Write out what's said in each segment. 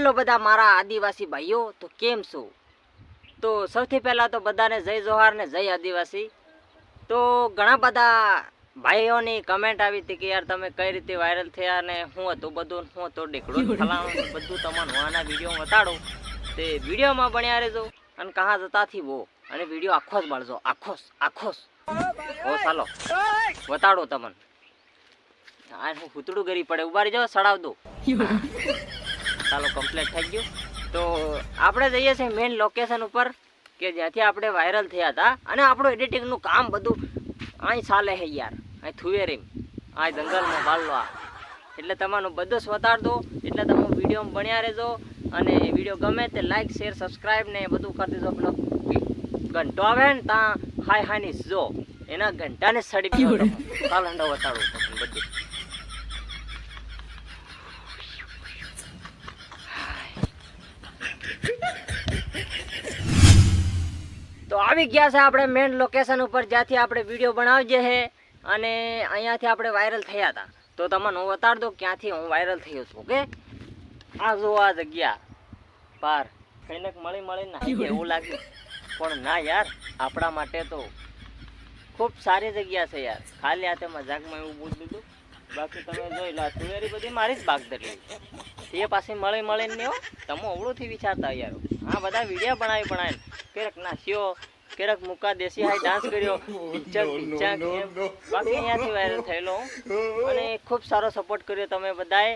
Hello બધા મારા આદિવાસી ભાઈઓ, તો કેમ છો? તો સૌથી પહેલાં તો બધાને જય જોહાર ને જય આદિવાસી. તો ઘણા બધા ભાઈઓની કમેન્ટ આવી હતી કે યાર તમે કઈ રીતે વાયરલ થયા ને હું હતું બધું હું હતું ડીકડું ફલાણું બધું તમને આના વીડિયો બતાડો. તે વિડીયોમાં બન્યા રહેજો અને કહા જતાથી વો અને વીડિયો આખો જ મળજો આખો આખો. હો, ચાલો, બતાડો તમને. આ હું હુતડું ગરી પડે, ઊભા રહી જાઓ સડાવ દો. ચાલો કમ્પ્લીટ થઈ ગયું. તો આપણે જઈએ છીએ મેઇન લોકેશન ઉપર, કે જ્યાંથી આપણે વાયરલ થયા હતા. અને આપણું એડિટિંગનું કામ બધું અહીં ચાલે છે યાર. અહીં થુવેરીમ. આ જંગલમાં બાળલો આ. એટલે તમારું બધું સ્વતાર દો એટલે તમે વીડિયો બન્યા રહેજો. અને વીડિયો ગમે તે લાઈક શેર સબસ્ક્રાઈબ ને એ બધું કરી દેજો પેલો ઘંટો આવે ને ત્યાં હાય હાયની જો એના ઘંટાને સડી ગયો ચાલ હંડો બતાડું તમને બધું તો આવી ગયા છે આપણે મેઇન લોકેશન ઉપર, જ્યાંથી આપણે વીડિયો બનાવીએ છે અને અહીંયાથી આપણે વાયરલ થયા હતા. તો તમને હું બતાડ દઉં ક્યાંથી હું વાયરલ થયો છું ઓકે આ જો આ જગ્યા પાર કઈનક મળી મળી ના એવું લાગ્યું. પણ ના યાર, આપણા માટે તો ખૂબ સારી જગ્યા છે યાર. ખાલી આ તે મજાકમાં એવું બોલ દીધું બાકી તમે જોઈ લો, આ તુવેરી બધી મારી જ ભાગ ધરી એ પાસે મળી મળીને ને તમે અવળુંથી વિચારતા યાર. આ બધા વીડિયો બનાવી બનાવીને કેરક નાસ્યો કેરક મુકા દેશી હાઈ ડાન્સ કર્યો. પિક્ચર પિક્ચર બાકી અહીંયાથી વાયરલ થયેલો હું. અને ખૂબ સારો સપોર્ટ કર્યો તમે બધાએ.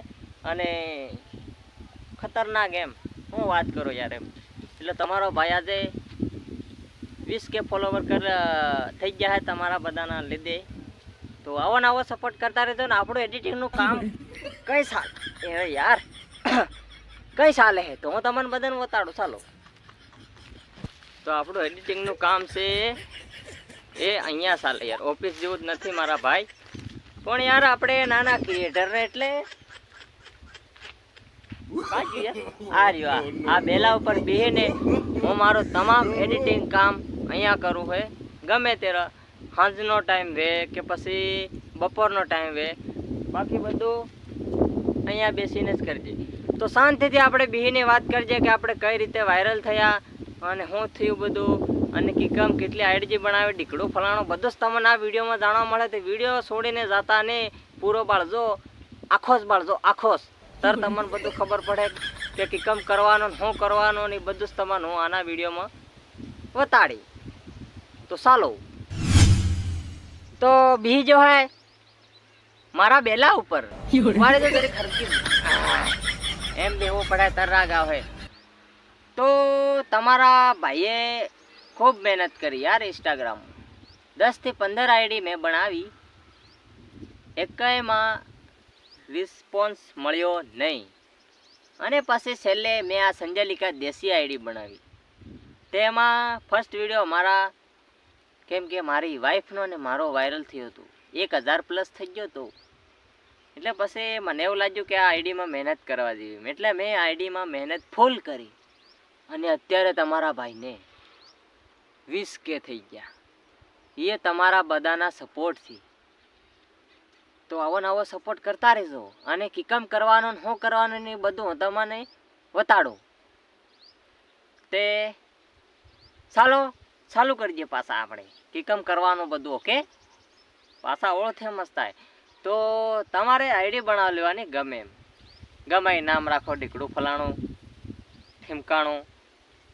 અને ખતરનાક એમ. હું વાત કરો યાર એમ. એટલે તમારો ભાઈ આજે વીસ કે ફોલોવર કર થઈ ગયા છે તમારા બધાના લીધે. તો આવો ને આવો સપોર્ટ કરતા રહેજો ને. આપણું એડિટિંગનું કામ કઈ સાલ એ યાર કઈ સાલે હે? તો હું તમને બધાને બતાડું. ચાલો. તો આપણું એડિટિંગનું કામ છે એ અહીંયા ચાલે યાર. ઓફિસ જેવું જ નથી મારા ભાઈ. પણ યાર આપણે નાના ક્રિએટરને એટલે. આ રહ્યો આ. બેલા ઉપર બેહીને હું મારું તમામ એડિટિંગ કામ અહીંયા કરું છે ગમે ત્યારે સાંજનો ટાઈમ વે કે પછી બપોરનો ટાઈમ વે. બાકી બધું અહીંયા બેસીને જ કરજે તો શાંતિથી આપણે બેહીને વાત કરીએ કે આપણે કઈ રીતે વાયરલ થયા અને શું થયું બધું? અને કિકમ કેટલી આઈડજી બનાવે? ઢીકડો ફલાણો બધું જ તમને આ વિડીયોમાં જાણવા મળે. તો વીડિયો છોડીને જાતા ને પૂરો બાળજો આખો જ બાળજો આખો જ. તર તમને બધું ખબર પડે કે કિકમ કરવાનો ને શું કરવાનો ને બધું જ તમને હું આના વિડીયોમાં બતાડી. તો ચાલો. તો બી જો હે. મારા બેલા ઉપર. મારે તો ખરકી એમ બેવું પડે તર રાગ આવે. તો તમારા ભાઈએ ખૂબ મહેનત કરી યાર ઇન્સ્ટાગ્રામ દસથી પંદર આઈડી મેં બનાવી. એકેયમાં રિસ્પોન્સ મળ્યો નહીં. અને પછી છેલ્લે મેં આ સંજલિકા દેશી આઈડી બનાવી. તેમાં ફર્સ્ટ વીડિયો મારા, કેમ કે મારી વાઈફનો ને મારો વાયરલ થયો હતો. એક હજાર પ્લસ થઈ ગયો હતો. એટલે પછી મને એવું લાગ્યું કે આ આઈડીમાં મહેનત કરવા જેવી. એટલે મેં આઈડીમાં મહેનત ફૂલ કરી. અને અત્યારે તમારા ભાઈને વીસ કે થઈ ગયા. એ તમારા બધાના સપોર્ટથી તો આવો ને આવો સપોર્ટ કરતા રહેજો. અને કિકમ કરવાનો ને શું કરવાનું ને બધું તમને વતાડો. તે ચાલો, ચાલુ કરજે પાછા આપણે. કિકમ કરવાનું બધું, ઓકે? પાછા ઓળખે મસ્ત થાય તો તમારે આઈડી બનાવી લેવાની ગમે એમ. ગમે નામ રાખો ડીકડું ફલાણું, ઠીમકાણું.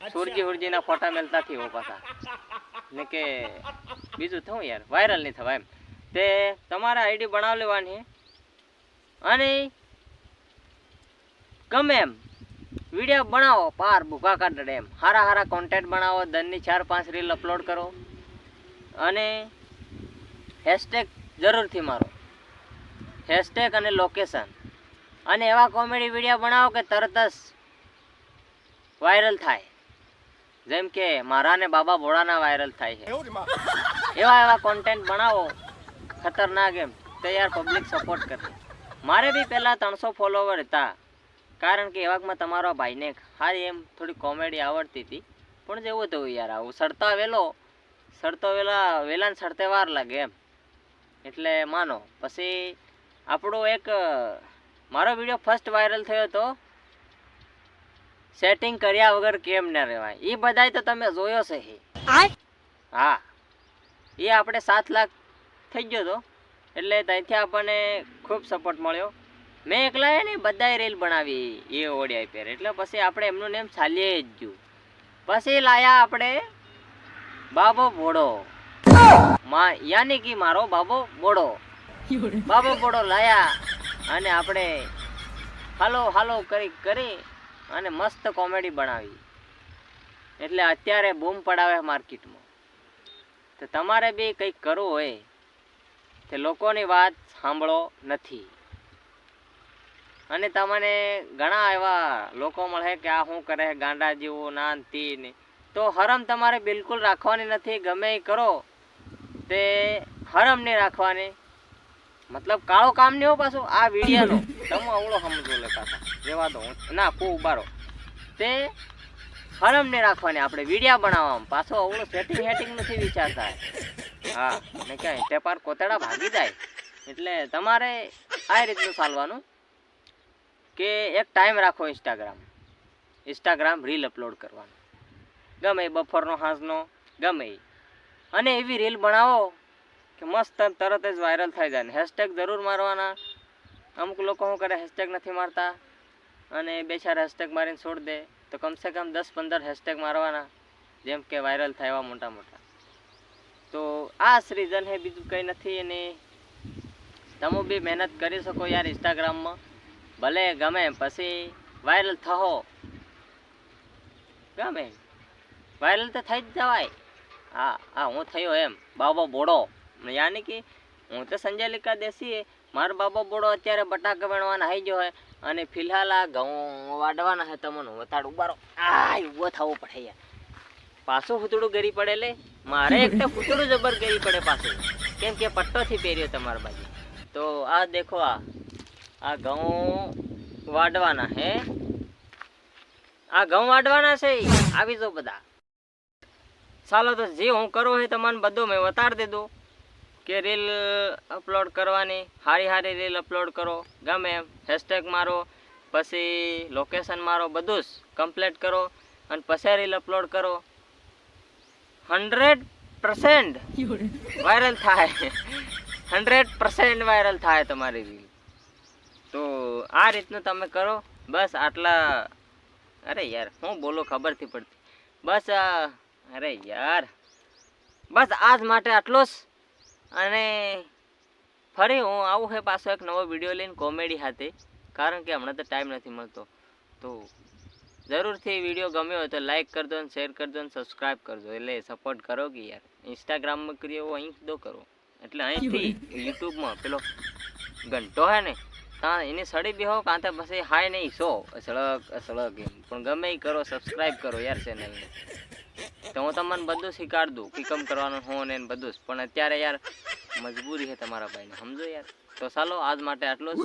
સુરજી સુરજીના ફોટા મેલતા થી હો પાછા. ને કે બીજું થવું યાર વાયરલ નહીં થવાય એમ. તે તમારા આઈડી બનાવી લેવાની અને ગમે એમ વીડિયો બનાવો પાર ભૂખા કાઢે એમ હારા હારા કોન્ટેન્ટ બનાવો, દનની ચાર પાંચ રીલ અપલોડ કરો અને હેશટેગ જરૂરથી મારો. હેશટેગ અને લોકેશન અને એવા કોમેડી વીડિયો બનાવો કે તરત જ વાયરલ થાય. જેમ કે મારા ને બાબા ભોળાના વાયરલ થાય છે. એવા એવા કોન્ટેન્ટ બનાવો ખતરનાક એમ. તૈયાર પબ્લિક સપોર્ટ કરે. મારે બી પહેલાં ત્રણસો ફોલોવર હતા. કારણ કે એવામાં તમારા ભાઈને સારી એમ થોડી કોમેડી આવડતી હતી. પણ જેવું થયું યાર આવું સડતા વહેલો સડતો વેલા વહેલાને સડતે વાર લાગે એમ. એટલે માનો પછી આપણો એક મારો વીડિયો ફર્સ્ટ વાયરલ થયો હતો સેટિંગ કર્યા વગર કેમ ન રહેવાય? એ બધાય તો તમે જોયો છે હે. હા. એ આપણે સાત લાખ થઈ ગયો તો. એટલે ત્યાંથી આપણને ખૂબ સપોર્ટ મળ્યો. મેં એકલા ને બધાય રીલ બનાવી એ ઓડિયાઈ પર. એટલે પછી આપણે એમનું નેમ ચાલીએ જ ગયું. પછી લાયા આપણે બાબો ભોળો મા યાની કે મારો બાબો બોડો બાબો બોડો લાયા અને આપણે હાલો હાલો કરી કરી અને મસ્ત કોમેડી બનાવી. એટલે અત્યારે બૂમ પડાવે માર્કેટમાં. તો તમારે બી કંઈક કરવું હોય તે લોકોની વાત સાંભળો નથી. અને તમને ઘણા એવા લોકો મળે કે આ શું કરે, ગાંડા જેવું ના તી ને. તો હરમ તમારે બિલકુલ રાખવાની નથી. ગમે એ કરો, તે હરમ નહીં રાખવાની. મતલબ કાળો કામ નહીં પાછું, આ વિડિયાનો. તમે અવળો સમજો લે પાછા. રેવા દો ના કો ઉભારો. તે હરમ નહીં રાખવાની આપણે વિડિયા બનાવવામાં. પાછો અવળો સેટિંગ હેટિંગ નથી વિચારતા. હા, ને ક્યાંય? ટેપાર કોતડા ભાગી જાય. એટલે તમારે આ રીતનું ચાલવાનું કે એક ટાઈમ રાખો ઇન્સ્ટાગ્રામ ઇન્સ્ટાગ્રામ રીલ અપલોડ કરવાનો. ગમે બફરનો, હાંસનો, ગમે અને એવી રીલ બનાવો કે મસ્ત તરત જ વાયરલ થઈ જાય ને. હેશટેગ જરૂર મારવાના. અમુક લોકો શું કરે હેશટેગ નથી મારતા. અને બે ચાર હેશટેગ મારીને છોડ દે. તો કમસે કમ દસ પંદર હેશટેગ મારવાના. જેમ કે વાયરલ થાય એવા મોટા મોટા. તો આ જ છે બીજું કંઈ નથી. અને તમે બી મહેનત કરી શકો યાર ઇન્સ્ટાગ્રામમાં ભલે ગમે, પછી વાયરલ થહો. ગમે. વાયરલ તો થઈ જ જવાય. હા હા, હું થયો એમ. બાબો બોડો. યાની કે હું તો સંજય લિકા દેશી મારો બાબો બોડો અત્યારે બટાકા વણવાના આવી ગયો હોય અને ફિલહાલ આ ઘઉં વાડવાના હે તમને વતાડ. ઉબારો. આ ઊભો થવો પડે યાર પાછું ફૂતડું ગરી પડે લે. મારે એક તો ફૂતડું જબર ગરી પડે પાછું. કેમ કે પટ્ટોથી પહેર્યો તમારા બાજુ. તો આ દેખો આ. આ ઘઉં વાડવાના હે. આ ઘઉં વાડવાના છે આવી જો બધા. ચાલો તો જે હું કરું એ તમને બધું મેં વતાર દીધું. કે રીલ અપલોડ કરવાની. હારી હારી રીલ અપલોડ કરો. ગમે એમ. હેશટેગ મારો, પછી લોકેશન મારો, બધું જ કમ્પ્લીટ કરો અને પછી રીલ અપલોડ કરો. હંડ્રેડ પર્સેન્ટ વાયરલ થાય. હંડ્રેડ પર્સેન્ટ વાયરલ થાય તમારી રીલ તો આ રીતનું તમે કરો. બસ આટલા, અરે યાર, હું બોલો ખબરથી પડતી. બસ અરે યાર. બસ આજ માટે આટલો જ. અને ફરી હું આવું છે પાછો એક નવો વીડિયો લઈને કોમેડી સાથે, કારણ કે હમણાં તો ટાઈમ નથી મળતો. તો જરૂરથી વીડિયો ગમ્યો હોય તો લાઇક કરજો ને શેર કરજો ને સબસ્ક્રાઈબ કરજો. એટલે સપોર્ટ કરો કે યાર? ઇન્સ્ટાગ્રામમાં કરીએ એવો અહીં દો કરો. એટલે અહીંથી યુટ્યુબમાં પેલો ઘંટો હે ને ત્યાં એને સડી બેહો કાં તો પછી હાય નહીં, સો. સળગ સળગ એમ. પણ ગમે એ કરો સબસ્ક્રાઈબ કરો યાર ચેનલને તો હું તમને બધું શીખવાડ દઉં, કે કમ કરવાનું, હું ને બધું જ. પણ અત્યારે યાર, મજબૂરી છે તમારા ભાઈને, સમજો યાર. તો ચાલો, આજ માટે આટલું જ.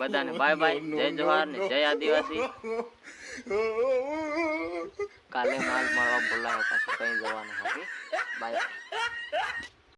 બધાને બાય બાય, જય જવાહર ને જય આદિવાસી. કાલે માલ મારવા બોલાવો પાછું, કઈ જવાનું હતી બાય.